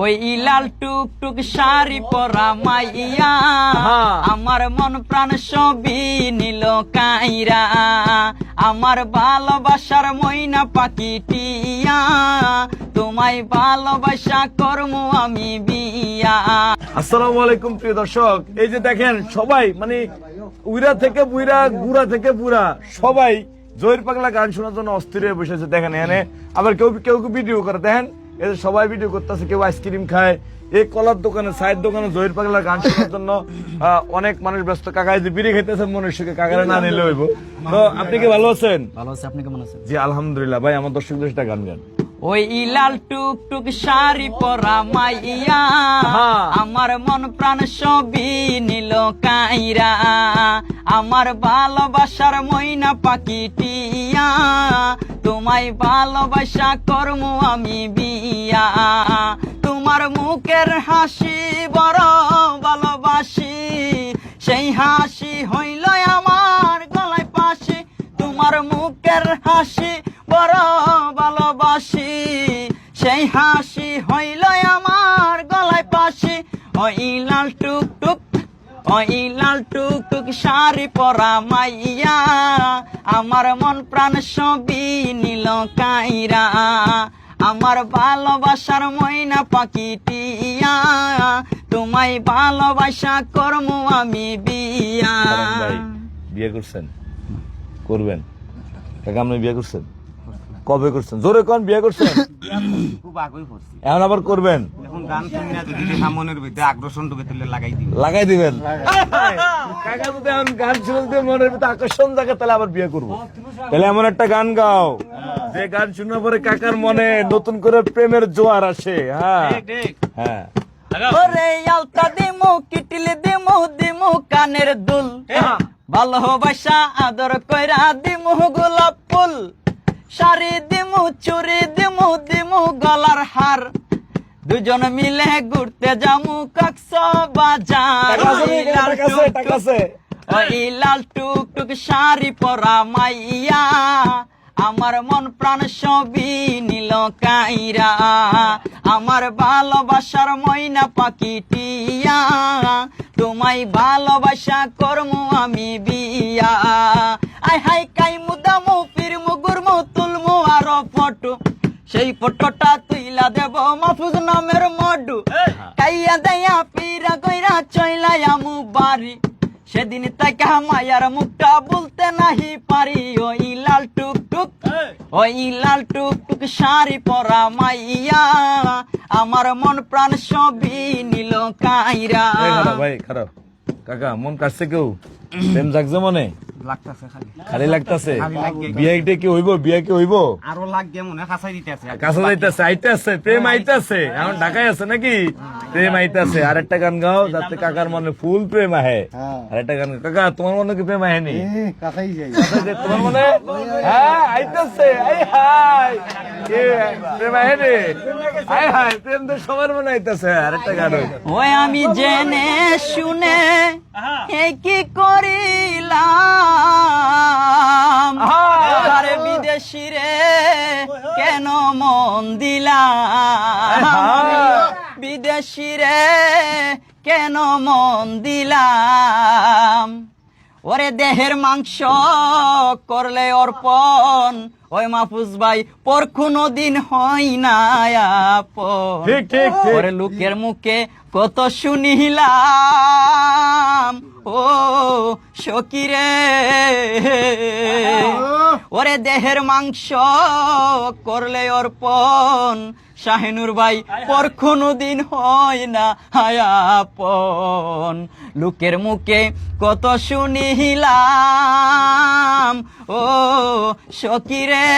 ওই লাল টুক টুক শাড়ি পরা মাইয়া। আমার মন প্রাণ সবই নিল কাইরা। আমার ভালোবাসার ময়না পাখি টিয়া তোমায় ভালোবাসা কর্ম আমি বিয়া। আসসালামু আলাইকুম প্রিয় দর্শক। এই যে দেখেন সবাই মানে উইরা থেকে বুইরা গুড়া থেকে বুড়া সবাই জয়ের পাগলা গান শোনার জন্য অস্থির হয়ে বসেছে দেখেন এখানে আবার কেউ কেউ কেউ ভিডিও করে। দেখেন যে সবাই ভিডিও করতেছে কেউ আইসক্রিম খায়। এই কলার দোকানে সাইড দোকানে জয়ের পাগলা গান শোনার জন্য অনেক মানুষ ব্যস্ত। কাকা যে বিড়ি খেতেছেন মনুষ্যকে কাকারে না নিলে হইব। তো আপনি কি ভালো আছেন? ভালো আছে আপনি কেমন আছেন? জি আলহামদুলিল্লাহ। ভাই আমার দর্শকদের সাথে গান গান। ওই লাল টুক টুক শাড়ি পরা মাইয়া। আমার মন প্রাণ সবই নিল কাইরা। আমার ভালোবাসার ময়না পাখি টিয়া তোমায় ভালোবাসা কর্ম আমি বিয়া। তোমার মুখের হাসি বড় ভালোবাসি। সেই হাসি হইল আমার গলায় পাশে, তোমার মুখের হাসি বড় ভালোবাসি। সেই হাসি হইল আমার গলায় পাশে, ওই লাল টুক টুক ওই লাল টুক টুক শাড়ি পরা মাইয়া। আমার মন প্রাণ সবই নিল কাইরা। আমার ভালোবাসার ময়না পাখি টিয়া তোমায় ভালোবাসা কর্ম আমি বিয়া। বিয়ে করছেন? করবেন? কাকা আপনি বিয়ে করছেন? কবে করছেন? জোরে কোন বিয়ে করছেন? খুব আগ্রহী করছি। এখন আবার করবেন? এখন গান শুনে যদি দেখা মনের ভিতরে ঢুকে তুলে লাগাই দিই। লাগাই দিবেন? কাকা যদি এখন গান শুনতে মনের ভিতরে আকর্ষণ থাকে তাহলে আবার বিয়ে করব। তাহলে এমন একটা গান গাও। যে গান শোনার পরে কাকার মনে নতুন করে প্রেমের জোয়ার আসে হ্যাঁ। হ্যাঁ। ওরে আলতা দিমু কিটিল দিমু দিমু কানের দুল। ভালোবাসা আদর কইরা দিমু গোলাপ ফুল। শাড়ি দিমু চুরি দিমু দিমু গলার হার। দুজন মিলে ঘুরতে যামু কক্স বাজার ওই লাল টুক টুক শাড়ি পরা মাইয়া। আমার মন প্রাণ সবই নিল কাইরা। আমার ভালোবাসার ময়না পাখি টিয়া তোমায় ভালোবাসা কর্ম আমি বিয়া। আই হাই কাই মুদামু ফিরমু গুরমু তুলমু আরও ফটো। সেই ফটোটা তুইলা দেব মাহফুজ নামের মডু। কাইয়া দেয়া পিরা কইরা চইলা আমু বাড়ি। সেদিন তাকে মায়ার মুখটা বলতে নাহি পারি। ওই লাল টুক টুক ওই লাল টুক টুক শাড়ি পরা মাইয়া আমার মন প্রাণ সবই নিল কাইরা। ভাই খারাপ। কাকা মন কাটছে কেউ? প্রেম জাগছে মনে? লাগতেছে খালি। খালি লাগতাছে? খালি লাগে। বিয়ে কি হইব? বিয়ে কি হইব? আরও লাগে মনে কাছাই দিতে আছে কাছে যাইতেছে প্রেম আইতেছে। এখন ঢাকায় আছে নাকি? প্রেম আইতেছে। আরেকটা গান গাও যাতে কাকার মনে ফুল প্রেম আহে। আরেকটা গান কাকা তোমার মনে কি প্রেম আহেনি? যাই। আচ্ছা, তোমার মনে? হ্যাঁ আইতেছে। আই হাই। ওই আমি জেনে শুনে কি করিলাম? আরে বিদেশি রে কেন মন দিলাম? বিদেশি রে কেন মন দিলাম? ওরে দেহের মাংস করলে অর্পণ। ওই মাহফুজ ভাই পর কোনো দিন হয় না আপন। ওরে লোকের মুখে কত শুনিলাম। ও সকিরে ওরে দেহের মাংস করলে অর্পণ। শাহিনুর ভাই পর কোনো দিন হয় না হায়াপন লোকের মুখে কত শুনিলাম ও সকিরে।